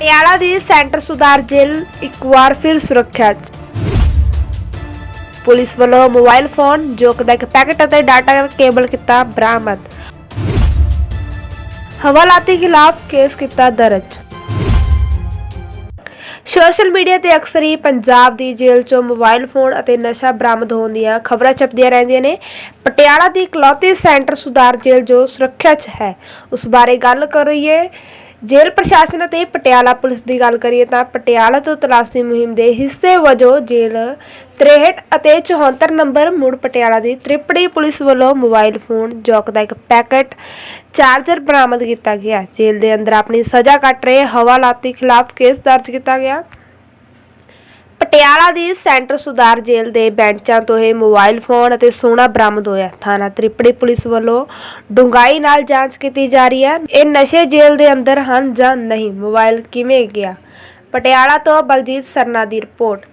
ਪਟਿਆਲਾ ਦੀ centre ਸੁਧਾਰ ਜੇਲ੍ਹ ਇੱਕ ਵਾਰ ਫਿਰ ਸੁਰੱਖਿਆ 'ਚ। ਪੁਲਿਸ ਵੱਲੋਂ ਮੋਬਾਈਲ ਫੋਨ, ਜੋਕ ਦਾ ਇੱਕ ਪੈਕੇਟ ਅਤੇ ਡਾਟਾ ਕੇਬਲ ਕੀਤਾ ਬਰਾਮਦ। ਹਵਾਲਾਤੀ ਖਿਲਾਫ ਕੇਸ ਕੀਤਾ ਦਰਜ। ਸੋਸ਼ਲ ਮੀਡੀਆ ਤੇ ਅਕਸਰ ਹੀ ਪੰਜਾਬ ਦੀ ਜੇਲ੍ਹ ਚੋਂ ਮੋਬਾਈਲ ਫੋਨ ਅਤੇ ਨਸ਼ਾ ਬਰਾਮਦ ਹੋਣ ਦੀਆਂ ਖਬਰਾਂ ਛਪਦੀਆਂ ਰਹਿੰਦੀਆਂ ਨੇ। ਪਟਿਆਲਾ ਦੀ ਇਕਲੌਤੀ ਸੈਂਟਰ ਸੁਧਾਰ ਜੇਲ੍ਹ ਜੋ ਸੁਰੱਖਿਆ 'ਚ ਹੈ, ਉਸ ਬਾਰੇ ਗੱਲ ਕਰੀਏ ਜੇਲ੍ਹ ਪ੍ਰਸ਼ਾਸਨ ਅਤੇ ਪਟਿਆਲਾ ਪੁਲਿਸ ਦੀ ਗੱਲ ਕਰੀਏ ਤਾਂ ਪਟਿਆਲਾ ਤੋਂ ਤਲਾਸ਼ੀ ਮੁਹਿੰਮ ਦੇ ਹਿੱਸੇ ਵਜੋਂ ਜੇਲ੍ਹ 63 ਅਤੇ 74 ਨੰਬਰ ਮੁੜ ਪਟਿਆਲਾ ਦੀ ਤ੍ਰਿਪੜੀ ਪੁਲਿਸ ਵੱਲੋਂ ਮੋਬਾਈਲ ਫੋਨ, ਜੋਕ ਦਾ ਇੱਕ ਪੈਕੇਟ, ਚਾਰਜਰ ਬਰਾਮਦ ਕੀਤਾ ਗਿਆ। ਜੇਲ੍ਹ ਦੇ ਅੰਦਰ ਆਪਣੀ ਸਜ਼ਾ ਕੱਟ ਰਹੇ ਹਵਾਲਾਤੀ ਖਿਲਾਫ ਕੇਸ ਦਰਜ ਕੀਤਾ ਗਿਆ। ਪਟਿਆਲਾ ਦੀ ਸੈਂਟਰ ਸੁਧਾਰ ਜੇਲ੍ਹ ਦੇ ਬੈਂਚਾਂ ਤੋਂ ਇਹ ਮੋਬਾਈਲ ਫੋਨ ਅਤੇ ਸੋਨਾ ਬਰਾਮਦ ਹੋਇਆ। ਥਾਣਾ ਤ੍ਰਿਪੜੀ ਪੁਲਿਸ ਵੱਲੋਂ ਡੂੰਘਾਈ ਨਾਲ ਜਾਂਚ ਕੀਤੀ ਜਾ ਰਹੀ ਹੈ। ਇਹ ਨਸ਼ੇ ਜੇਲ੍ਹ ਦੇ ਅੰਦਰ ਹਨ ਜਾਂ ਨਹੀਂ? ਮੋਬਾਈਲ ਕਿਵੇਂ ਗਿਆ? ਪਟਿਆਲਾ ਤੋਂ ਬਲਜੀਤ ਸਰਨਾ ਦੀ ਰਿਪੋਰਟ।